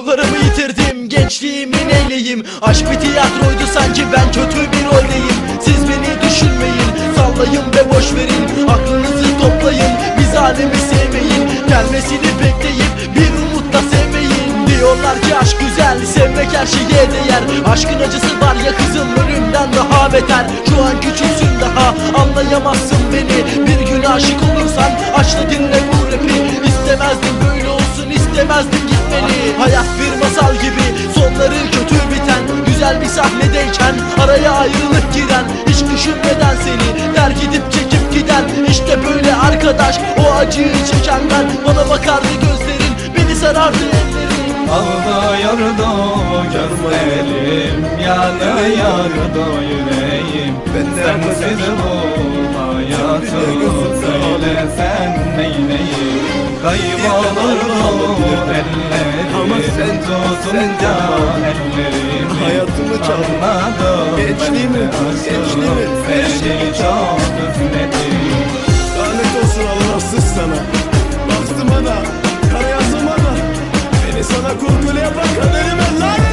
Duygularımı yitirdim gençliğimi neyleyim Aşk bir tiyatroydu sanki ben kötü bir roldeyim. Siz beni düşünmeyin sallayın ve boş verin. Aklınızı toplayın biz alemi sevmeyin. Gelmesini bekleyip bir umutla sevmeyin. Diyorlar ki aşk güzel sevmek her şeye değer. Aşkın acısı var ya kızım ölümden daha beter. Şu an küçüksün daha anlayamazsın beni. Bir gün aşık olursan aç da dinle bu rapi. İstemezdim böyle olsun istemezdim Hayat bir masal gibi sonları kötü biten Güzel bir sahnedeyken araya ayrılık giren Hiç düşünmeden seni terk edip çekip giden İşte böyle arkadaş o acıyı çekenler Bana bakardı gözlerin beni sarardı ellerin. Ağlıyordu gözlerim Yanıyordu yüreğim Sensiz bu gelmeyi Kaybolurdum ellerim Ama sen tutunca ellerim Hayatımı çalmadım Gençliğimi, gençliğimi Her şeyi çok üfledim Lanet olsun Allahsız sana Baktım bana, kara yazdım bana Beni sana kul köle yapan kaderime lanet